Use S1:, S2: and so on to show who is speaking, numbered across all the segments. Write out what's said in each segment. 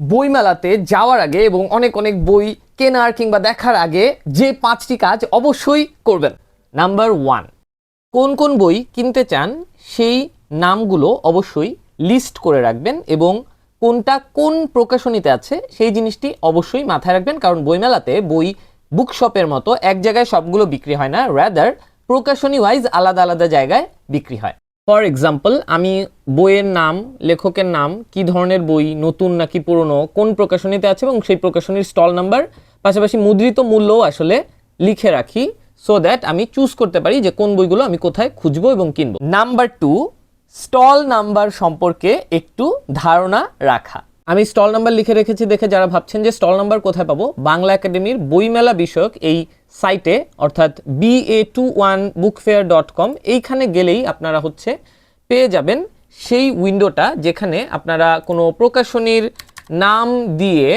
S1: বইমেলাতে যাওয়ার আগে এবং অনেক অনেক বই কেনার কিংবা দেখার আগে যে পাঁচটি কাজ অবশ্যই করবেন। নাম্বার ওয়ান কোন কোন বই কিনতে চান সেই নামগুলো অবশ্যই লিস্ট করে রাখবেন এবং কোনটা কোন প্রকাশনীতে আছে সেই জিনিসটি অবশ্যই মাথায় রাখবেন, কারণ বইমেলাতে বই বুকশপের মতো এক জায়গায় সবগুলো বিক্রি হয় না র্যাদার প্রকাশনী ওয়াইজ আলাদা আলাদা জায়গায় বিক্রি হয়। ফর এক্সাম্পল আমি বইয়ের নাম, লেখকের নাম, কি ধরনের বই, নতুন নাকি পুরনো, কোন প্রকাশনীতে আছে এবং সেই প্রকাশনীর স্টল নাম্বার পাশাপাশি মুদ্রিত মূল্যও আসলে লিখে রাখি সো দ্যাট আমি চুজ করতে পারি যে কোন বইগুলো আমি কোথায় খুঁজবো এবং কিনবো। নাম্বার টু স্টল নাম্বার সম্পর্কে একটু ধারণা রাখা। আমি স্টল নাম্বার লিখে রেখেছি দেখে যারা ভাবছেন যে স্টল নাম্বার কোথায় পাবো, বাংলা একাডেমির বইমেলা বিষয়ক এই সাইটে অর্থাৎ B A two one book fair dot com এইখানে গেলেই আপনারা হচ্ছে পেয়ে যাবেন সেই উইন্ডোটা যেখানে আপনারা কোনো প্রকাশনীর নাম দিয়ে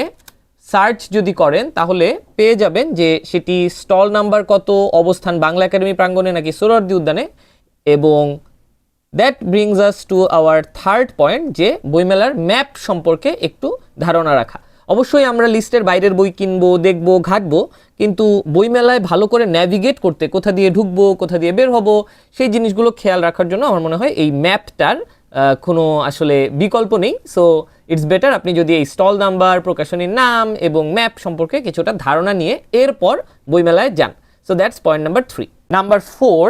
S1: সার্চ যদি করেন, তাহলে পেয়ে যাবেন যে সেটি স্টল নাম্বার কত, অবস্থান বাংলা একাডেমি প্রাঙ্গণে নাকি সোহরাওয়ার্দী উদ্যানে, এবং that brings us to our third point যে বইমেলার ম্যাপ সম্পর্কে একটু ধারণা রাখা। অবশ্যই আমরা লিস্টের বাইরের বই কিনবো, দেখব, ঘাটবো, কিন্তু বইমেলায় ভালো করে ন্যাভিগেট করতে, কোথা দিয়ে ঢুকবো, কোথা দিয়ে বের হব, সেই জিনিসগুলো খেয়াল রাখার জন্য আমার মনে হয় এই ম্যাপটার কোনো আসলে বিকল্প নেই। সো ইটস বেটার আপনি যদি এই স্টল নাম্বার প্রকাশনীর নাম এবং ম্যাপ সম্পর্কে কিছুটা ধারণা নিয়ে এরপর বইমেলায় যান। So that's point number three number four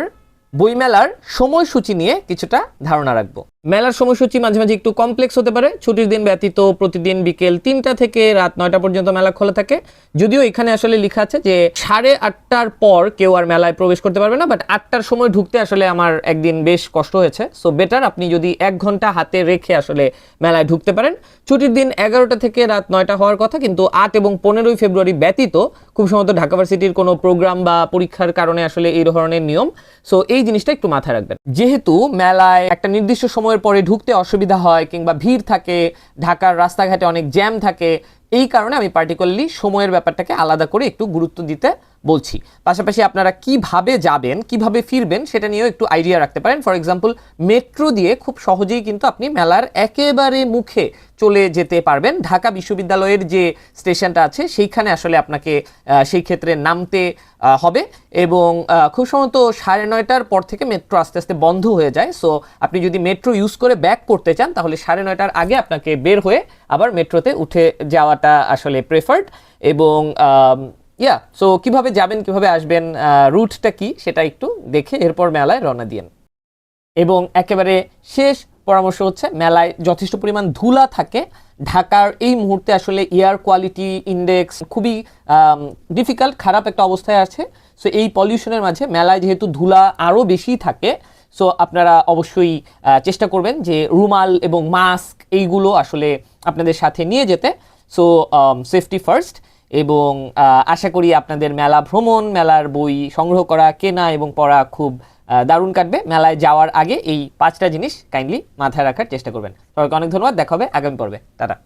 S1: বইমেলার সময়সূচি নিয়ে কিছুটা ধারণা রাখব। মেলার সময়সূচি মাঝে মাঝে একটু কমপ্লেক্স হতে পারে। ছুটির দিন ব্যতীত প্রতিদিন বিকেল তিনটা থেকে রাত নয়টা পর্যন্ত মেলা খোলা থাকে। যদিও এখানে আসলে লেখা আছে যে সাড়ে আটটার পর কেউ আর মেলায় প্রবেশ করতে পারবে না বাট আটটার সময় ঢুকতে আসলে আমার একদিন বেশ কষ্ট হয়েছে। সো বেটার আপনি যদি এক ঘণ্টা হাতে রেখে আসলে মেলায় ঢুকতে পারেন। ছুটির দিন এগারোটা থেকে রাত নয়টা হওয়ার কথা, কিন্তু আট এবং পনেরোই ফেব্রুয়ারি ব্যতীত খুব সম্ভবত ঢাকা ভার্সিটির কোনো প্রোগ্রাম বা পরীক্ষার কারণে আসলে এই ধরনের নিয়ম। সো এই জিনিসটা একটু মাথায় রাখবেন। যেহেতু মেলায় একটা নির্দিষ্ট সময়ের পরে ঢুকতে অসুবিধা হয় কিংবা ভিড় থাকে, ঢাকার রাস্তাঘাটে অনেক জ্যাম থাকে, এই কারণে আমি পার্টিকুলারলি সময়ের ব্যাপারটাকে আলাদা করে একটু গুরুত্ব দিতে বলছি। পাশাপাশি আপনারা কীভাবে যাবেন, কীভাবে ফিরবেন সেটা নিয়েও একটু আইডিয়া রাখতে পারেন। ফর এক্সাম্পল মেট্রো দিয়ে খুব সহজেই কিন্তু আপনি মেলার একেবারে মুখে চলে যেতে পারবেন। ঢাকা বিশ্ববিদ্যালয়ের যে স্টেশনটা আছে, সেইখানে আসলে আপনাকে সেই ক্ষেত্রে নামতে হবে এবং খুব সম্ভবত সাড়ে নয়টার পর থেকে মেট্রো আস্তে আস্তে বন্ধ হয়ে যায়। সো আপনি যদি মেট্রো ইউজ করে ব্যাক করতে চান, তাহলে সাড়ে নয়টার আগে আপনাকে বের হয়ে আবার মেট্রোতে উঠে যাওয়াটা আসলে প্রেফার্ড এবং ইয়া সো কীভাবে যাবেন, কীভাবে আসবেন রুটটা কি সেটা একটু দেখে এরপর মেলায় রওনা দিয়েন। এবং একেবারে শেষ পরামর্শ হচ্ছে, মেলায় যথেষ্ট পরিমাণ ধুলা থাকে। ঢাকার এই মুহূর্তে আসলে এয়ার কোয়ালিটি ইন্ডেক্স খুবই ডিফিকাল্ট খারাপ একটা অবস্থায় আছে। সো এই পলিউশনের মাঝে মেলায় যেহেতু ধুলা আরও বেশি থাকে সো আপনারা অবশ্যই চেষ্টা করবেন যে রুমাল এবং মাস্ক এইগুলো আসলে আপনাদের সাথে নিয়ে যেতে। সো সেফটি ফার্স্ট এবং আশা করি আপনাদের মেলা ভ্রমণ, মেলার বই সংগ্রহ করা, কেনা এবং পড়া খুব দারুণ কাটবে। মেলায় যাওয়ার আগে এই পাঁচটা জিনিস কাইন্ডলি মাথায় রাখার চেষ্টা করবেন। সবাইকে অনেক ধন্যবাদ। দেখা হবে আগামী পর্বে। টাটা।